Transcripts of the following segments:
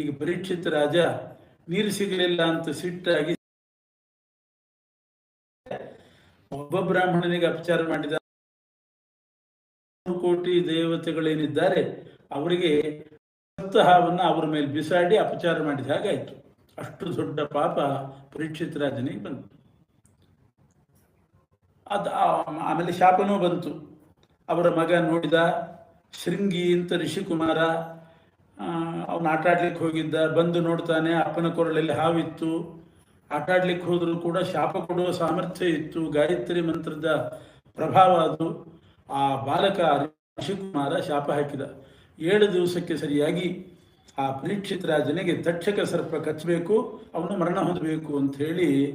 ಈಗ ಪರೀಕ್ಷಿತ ರಾಜ, ನೀರು ಸಿಗಲಿಲ್ಲ ಅಂತ ಸಿಟ್ಟಾಗಿ ಒಬ್ಬ ಬ್ರಾಹ್ಮಣನಿಗೆ ಅಪಚಾರ ಮಾಡಿದ. ಕೋಟಿ ದೇವತೆಗಳೇನಿದ್ದಾರೆ, ಅವರಿಗೆ ಸತ್ತ ಹಾವನ್ನು ಅವರ ಮೇಲೆ ಬಿಸಾಡಿ ಅಪಚಾರ ಮಾಡಿದ ಹಾಗಾಯ್ತು ಅಷ್ಟು ದೊಡ್ಡ ಪಾಪ ಪರೀಕ್ಷಿತ ರಾಜನಿಗೆ ಬಂತು. ಅದು ಆಮೇಲೆ ಶಾಪನೂ ಬಂತು. ಅವರ ಮಗ ನೋಡಿದ, ಶೃಂಗಿ ಅಂತ ಋಷಿಕುಮಾರ ಅವನು ಆಟ ಆಡ್ಲಿಕ್ಕೆ ಹೋಗಿದ್ದ, ಬಂದು ನೋಡ್ತಾನೆ, ಅಪ್ಪನ ಕೊರಳಲ್ಲಿ ಹಾವಿತ್ತು. ಆಟ ಆಡ್ಲಿಕ್ಕೆ ಹೋದರೂ ಕೂಡ ಶಾಪ ಕೊಡುವ ಸಾಮರ್ಥ್ಯ ಇತ್ತು. ಗಾಯತ್ರಿ ಮಂತ್ರದ ಪ್ರಭಾವ ಅದು. ಆ ಬಾಲಕ ಶಿವಕುಮಾರ ಶಾಪ ಹಾಕಿದ. ಏಳು ದಿವಸಕ್ಕೆ ಸರಿಯಾಗಿ ಆ ಪರೀಕ್ಷಿತ ರಾಜನಿಗೆ ತಕ್ಷಕ ಸರ್ಪ ಕಚ್ಚಬೇಕು ಅವನು ಮರಣ ಹೊಂದಬೇಕು ಅಂತ ಹೇಳಿ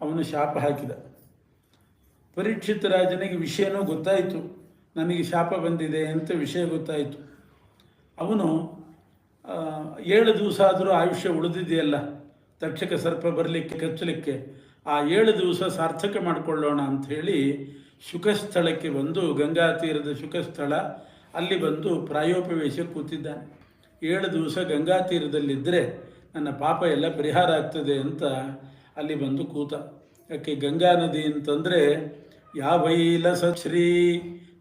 ಅವನು ಶಾಪ ಹಾಕಿದ. ಪರೀಕ್ಷಿತ ರಾಜನಿಗೆ ವಿಷಯನೂ ಗೊತ್ತಾಯಿತು. ನನಗೆ ಶಾಪ ಬಂದಿದೆ ಅಂತ ವಿಷಯ ಗೊತ್ತಾಯಿತು. ಅವನು ಏಳು ದಿವಸ ಆದರೂ ಆಯುಷ್ಯ ಉಳಿದಿದೆಯಲ್ಲ? ತಕ್ಷಕ ಸರ್ಪ ಬರಲಿಕ್ಕೆ, ಕಚ್ಚಲಿಕ್ಕೆ. ಆ ಏಳು ದಿವಸ ಸಾರ್ಥಕ ಮಾಡಿಕೊಳ್ಳೋಣ ಅಂತ ಹೇಳಿ ಶುಕಸ್ಥಳಕ್ಕೆ ಬಂದು, ಗಂಗಾ ತೀರದ ಶುಕಸ್ಥಳ ಅಲ್ಲಿ ಬಂದು ಪ್ರಾಯೋಪವೇಶ ಕೂತಿದ್ದಾನೆ. ಏಳು ದಿವಸ ಗಂಗಾ ತೀರದಲ್ಲಿದ್ದರೆ ನನ್ನ ಪಾಪ ಎಲ್ಲ ಪರಿಹಾರ ಆಗ್ತದೆ ಅಂತ ಅಲ್ಲಿ ಬಂದು ಕೂತ. ಯಾಕೆ ಗಂಗಾ ನದಿ ಅಂತಂದರೆ ಯಾವೈಲ ಶ್ರೀ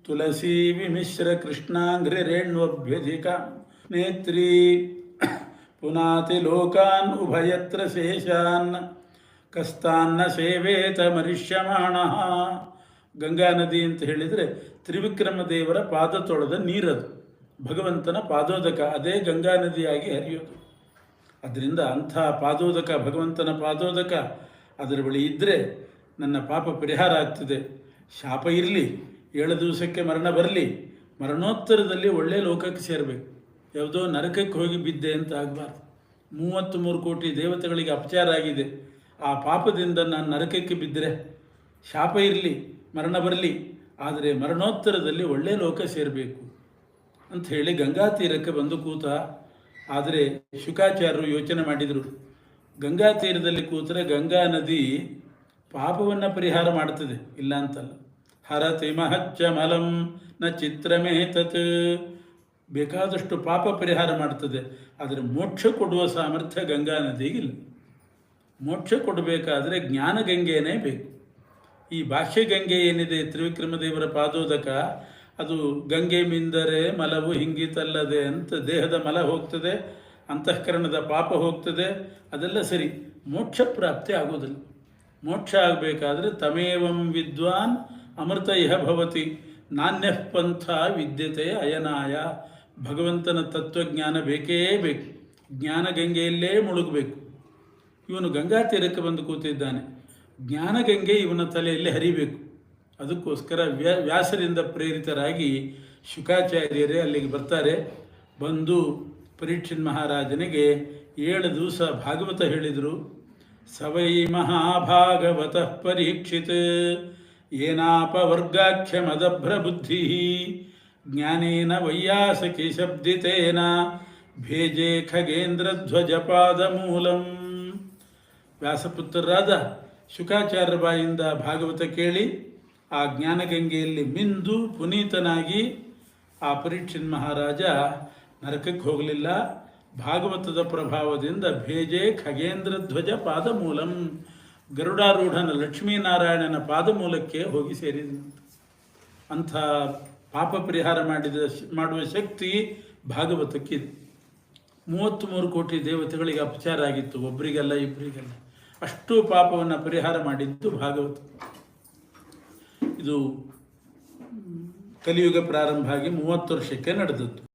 ತುಳಸಿ ವಿಮಿಶ್ರ ಕೃಷ್ಣಾಂಗ್ರಿ ರೇಣ್ವಭ್ಯಧಿಕ ನೇತ್ರಿ ಪುನಾತಿ ಲೋಕಾನ್ ಉಭಯತ್ರ ಶೇಷಾನ್, ಕಸ್ತಾನ್ನ ಸೇವೇತ ಮರಿಷ್ಯಮಾಣ. ಗಂಗಾ ನದಿ ಅಂತ ಹೇಳಿದರೆ ತ್ರಿವಿಕ್ರಮ ದೇವರ ಪಾದ ತೊಳೆದ ನೀರದು. ಭಗವಂತನ ಪಾದೋದಕ, ಅದೇ ಗಂಗಾ ನದಿಯಾಗಿ ಹರಿಯೋದು. ಅದರಿಂದ ಅಂಥ ಪಾದೋದಕ, ಭಗವಂತನ ಪಾದೋದಕ ಅದರ ಬಳಿ ಇದ್ದರೆ ನನ್ನ ಪಾಪ ಪರಿಹಾರ ಆಗ್ತದೆ. ಶಾಪ ಇರಲಿ, ಏಳು ದಿವಸಕ್ಕೆ ಮರಣ ಬರಲಿ, ಮರಣೋತ್ತರದಲ್ಲಿ ಒಳ್ಳೆಯ ಲೋಕಕ್ಕೆ ಸೇರಬೇಕು. ಯಾವುದೋ ನರಕಕ್ಕೆ ಹೋಗಿ ಬಿದ್ದೆ ಅಂತ ಆಗಬಾರ್ದು. ಮೂವತ್ತು ಮೂರು ಕೋಟಿ ದೇವತೆಗಳಿಗೆ ಅಪಚಾರ ಆಗಿದೆ. ಆ ಪಾಪದಿಂದ ನಾನು ನರಕಕ್ಕೆ ಬಿದ್ದರೆ ಶಾಪ ಇರಲಿ, ಮರಣ ಬರಲಿ, ಆದರೆ ಮರಣೋತ್ತರದಲ್ಲಿ ಒಳ್ಳೆಯ ಲೋಕ ಸೇರಬೇಕು ಅಂತ ಹೇಳಿ ಗಂಗಾ ತೀರಕ್ಕೆ ಬಂದು ಕೂತ ಆದರೆ ಶುಕಾಚಾರ್ಯರು ಯೋಚನೆ ಮಾಡಿದರು. ಗಂಗಾ ತೀರದಲ್ಲಿ ಕೂತರೆ ಗಂಗಾ ನದಿ ಪಾಪವನ್ನು ಪರಿಹಾರ ಮಾಡ್ತದೆ, ಇಲ್ಲ ಅಂತಲ್ಲ. ಹರತಿ ಮಹಚ್ಚ ಮಲಂ ನ ಚಿತ್ರಮೇ ತತ್ ಬೇಕಾದಷ್ಟು ಪಾಪ ಪರಿಹಾರ ಮಾಡ್ತದೆ, ಆದರೆ ಮೋಕ್ಷ ಕೊಡುವ ಸಾಮರ್ಥ್ಯ ಗಂಗಾ ನದಿಗಿಲ್ಲ. ಮೋಕ್ಷ ಕೊಡಬೇಕಾದ್ರೆ ಜ್ಞಾನ ಗಂಗೆಯೇ ಬೇಕು. ಈ ಭಾಷ್ಯ ಗಂಗೆ ಏನಿದೆ, ತ್ರಿವಿಕ್ರಮ ದೇವರ ಪಾದೋದಕ, ಅದು ಗಂಗೆ ಮಿಂದರೆ ಮಲವು ಹಿಂಗಿತಲ್ಲದೆ ಅಂತ ದೇಹದ ಮಲ ಹೋಗ್ತದೆ, ಅಂತಃಕರಣದ ಪಾಪ ಹೋಗ್ತದೆ, ಅದೆಲ್ಲ ಸರಿ. ಮೋಕ್ಷ ಪ್ರಾಪ್ತಿ ಆಗೋದಿಲ್ಲ. ಮೋಕ್ಷ ಆಗಬೇಕಾದ್ರೆ ತಮೇವಂ ವಿದ್ವಾನ್ ಅಮೃತ ಇಹ ಭವತಿ ನಾಣ್ಯ ಪಂಥ ವಿದ್ಯತೆ ಅಯನಾಯ. ಭಗವಂತನ ತತ್ವಜ್ಞಾನ ಬೇಕೇ ಬೇಕು. ಜ್ಞಾನ ಗಂಗೆಯಲ್ಲೇ ಮುಳುಗಬೇಕು. ಇವನು ಗಂಗಾ ತೀರಕ್ಕೆ ಬಂದು ಕೂತಿದ್ದಾನೆ. ಜ್ಞಾನಗಂಗೆ ಇವನ ತಲೆಯಲ್ಲಿ ಹರಿಬೇಕು. ಅದಕ್ಕೋಸ್ಕರ ವ್ಯಾ, ವ್ಯಾಸರಿಂದ ಪ್ರೇರಿತರಾಗಿ ಶುಕಾಚಾರ್ಯರೇ ಅಲ್ಲಿಗೆ ಬರ್ತಾರೆ. ಬಂದು ಪರೀಕ್ಷಿನ್ ಮಹಾರಾಜನಿಗೆ ಏಳು ದಿವಸ ಭಾಗವತ ಹೇಳಿದರು. ಸವೈ ಮಹಾಭಾಗವತ ಪರೀಕ್ಷಿತ್. ಏನಾಪವರ್ಗಾಖ್ಯಮದಭ್ರ ಬುದ್ಧಿ ಜ್ಞಾನೇನ ವೈಯಾಸಕಿ ಶಬ್ದಿತೇನ ಭೇಜೆ ಖಗೇಂದ್ರಧ್ವಜ ಮೂಲಂ. ವ್ಯಾಸಪುತ್ರರಾದ ಶುಕಾಚಾರ್ಯ ಬಾಯಿಂದ ಭಾಗವತ ಕೇಳಿ ಆ ಜ್ಞಾನಗಂಗೆಯಲ್ಲಿ ಮಿಂದು ಪುನೀತನಾಗಿ ಆ ಪರೀಕ್ಷಿತ್ ಮಹಾರಾಜ ನರಕಕ್ಕೆ ಹೋಗಲಿಲ್ಲ. ಭಾಗವತದ ಪ್ರಭಾವದಿಂದ ಭೇಜೆ ಖಗೇಂದ್ರ ಧ್ವಜ ಪಾದಮೂಲಂ ಗರುಡಾರೂಢನ ಲಕ್ಷ್ಮೀನಾರಾಯಣನ ಪಾದಮೂಲಕ್ಕೆ ಹೋಗಿ ಸೇರಿದಂತೆ ಅಂಥ ಪಾಪ ಪರಿಹಾರ ಮಾಡಿದ ಮಾಡುವ ಶಕ್ತಿ ಭಾಗವತಕ್ಕಿದೆ ಮೂವತ್ತ್ಮೂರು ಕೋಟಿ ದೇವತೆಗಳಿಗೆ ಅಪಚಾರ ಆಗಿತ್ತು ಒಬ್ಬರಿಗೆಲ್ಲ ಇಬ್ಬರಿಗೆಲ್ಲ ಅಷ್ಟು ಪಾಪವನ್ನು ಪರಿಹಾರ ಮಾಡಿದ್ದು ಭಾಗವತ. ಇದು ಕಲಿಯುಗ ಪ್ರಾರಂಭ ಆಗಿ ಮೂವತ್ತು ವರ್ಷಕ್ಕೆ ನಡೆದದ್ದು.